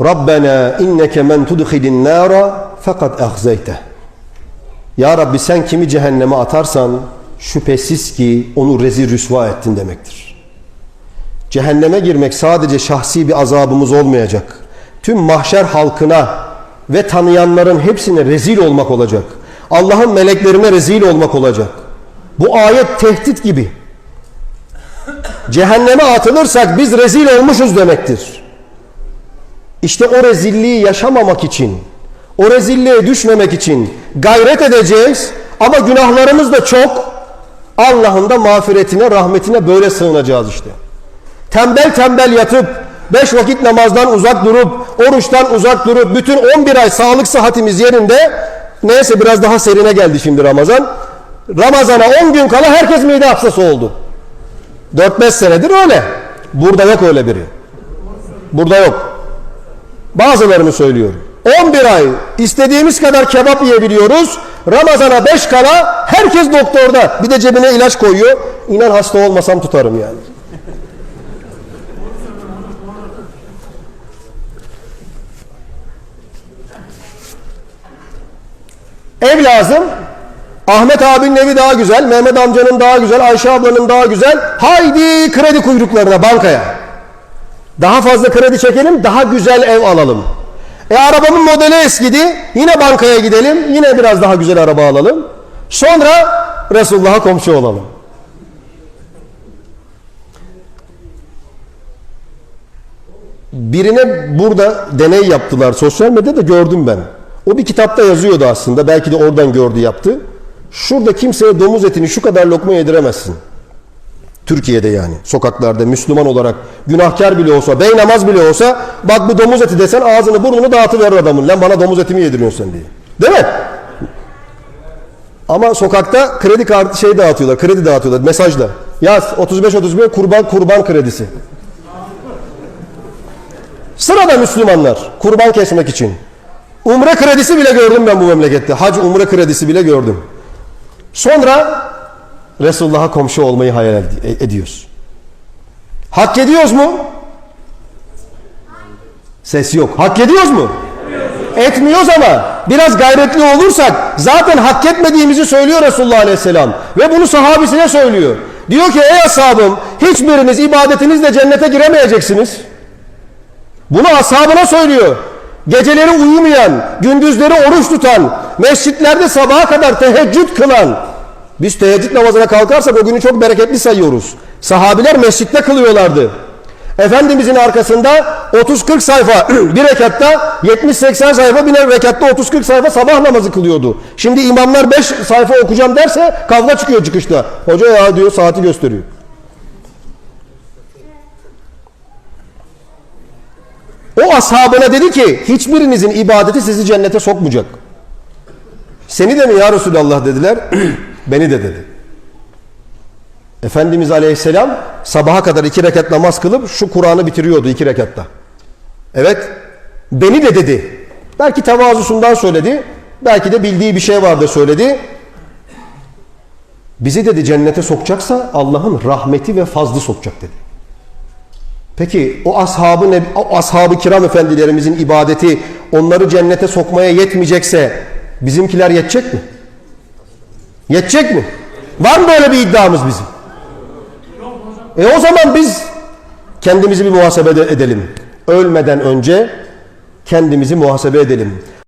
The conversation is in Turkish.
Rabbena inneke men tudkhilin nara fakat ahzeyte. Ya Rabbi sen kimi cehenneme atarsan şüphesiz ki onu rezil rüsva ettin demektir. Cehenneme girmek sadece şahsi bir azabımız olmayacak. Tüm mahşer halkına ve tanıyanların hepsine rezil olmak olacak. Allah'ın meleklerine rezil olmak olacak. Bu ayet tehdit gibi. Cehenneme atılırsak biz rezil olmuşuz demektir. İşte o rezilliği yaşamamak için, o rezilliğe düşmemek için gayret edeceğiz ama günahlarımız da çok. Allah'ın da mağfiretine, rahmetine böyle sığınacağız işte. Tembel tembel yatıp, beş vakit namazdan uzak durup, oruçtan uzak durup, bütün 11 ay sağlık sıhhatimiz yerinde, neyse biraz daha serine geldi şimdi Ramazan. Ramazana 10 gün kala herkes mide hastası oldu. 4-5 senedir öyle. Burada yok öyle biri. Burada yok. Bazılarını söylüyorum. 11 ay istediğimiz kadar kebap yiyebiliyoruz. Ramazana 5 kala herkes doktorda. Bir de cebine ilaç koyuyor. İnan hasta olmasam tutarım yani. Ev lazım. Ahmet abinin evi daha güzel, Mehmet amcanın daha güzel, Ayşe ablanın daha güzel. Haydi kredi kuyruklarına, bankaya. Daha fazla kredi çekelim, daha güzel ev alalım. E arabamın modeli eskidi, yine bankaya gidelim, yine biraz daha güzel araba alalım. Sonra Resulullah'a komşu olalım. Birine burada deney yaptılar sosyal medyada gördüm ben. O bir kitapta yazıyordu aslında. Belki de oradan gördü yaptı. Şurada kimseye domuz etini şu kadar lokma yediremezsin. Türkiye'de yani sokaklarda Müslüman olarak günahkar bile olsa, bey namaz bile olsa bak bu domuz eti desen ağzını burnunu dağıtıverir adamın. Lan bana domuz etimi yediriyorsun sen diye. Değil mi? Ama sokakta kredi kartı şey dağıtıyorlar, kredi dağıtıyorlar mesajla. Yaz 35 35 kurban kurban kredisi. Sırada Müslümanlar kurban kesmek için. Umre kredisi bile gördüm ben bu memlekette. Hac umre kredisi bile gördüm. Sonra Resulullah'a komşu olmayı hayal ed- ediyoruz. Hak ediyoruz mu? Ses yok. Hak ediyoruz mu? Etmiyoruz ama biraz gayretli olursak zaten hak etmediğimizi söylüyor Resulullah Aleyhisselam. Ve bunu sahabisine söylüyor. Diyor ki ey ashabım hiçbiriniz ibadetinizle cennete giremeyeceksiniz. Bunu ashabına söylüyor. Geceleri uyumayan, gündüzleri oruç tutan, mescitlerde sabaha kadar teheccüd kılan, biz teheccüd namazına kalkarsak o günü çok bereketli sayıyoruz. Sahabiler mescitte kılıyorlardı. Efendimizin arkasında 30-40 sayfa bir rekatta 70-80 sayfa bir rekatta 30-40 sayfa sabah namazı kılıyordu. Şimdi imamlar 5 sayfa okuyacağım derse kavga çıkıyor çıkışta. Hoca ya diyor saati gösteriyor. O ashabına dedi ki hiçbirinizin ibadeti sizi cennete sokmayacak. Seni de mi ya Resulallah dediler. Beni de dedi. Efendimiz Aleyhisselam sabaha kadar iki rekat namaz kılıp şu Kur'an'ı bitiriyordu iki rekatta. Evet. Beni de dedi. Belki tevazusundan söyledi. Belki de bildiği bir şey vardı söyledi. Bizi dedi cennete sokacaksa Allah'ın rahmeti ve fazlı sokacak dedi. Peki o ashabı o ashabı kiram efendilerimizin ibadeti onları cennete sokmaya yetmeyecekse bizimkiler yetecek mi? Yetecek mi? Var mı böyle bir iddiamız bizim? E o zaman biz kendimizi bir muhasebe edelim. Ölmeden önce kendimizi muhasebe edelim.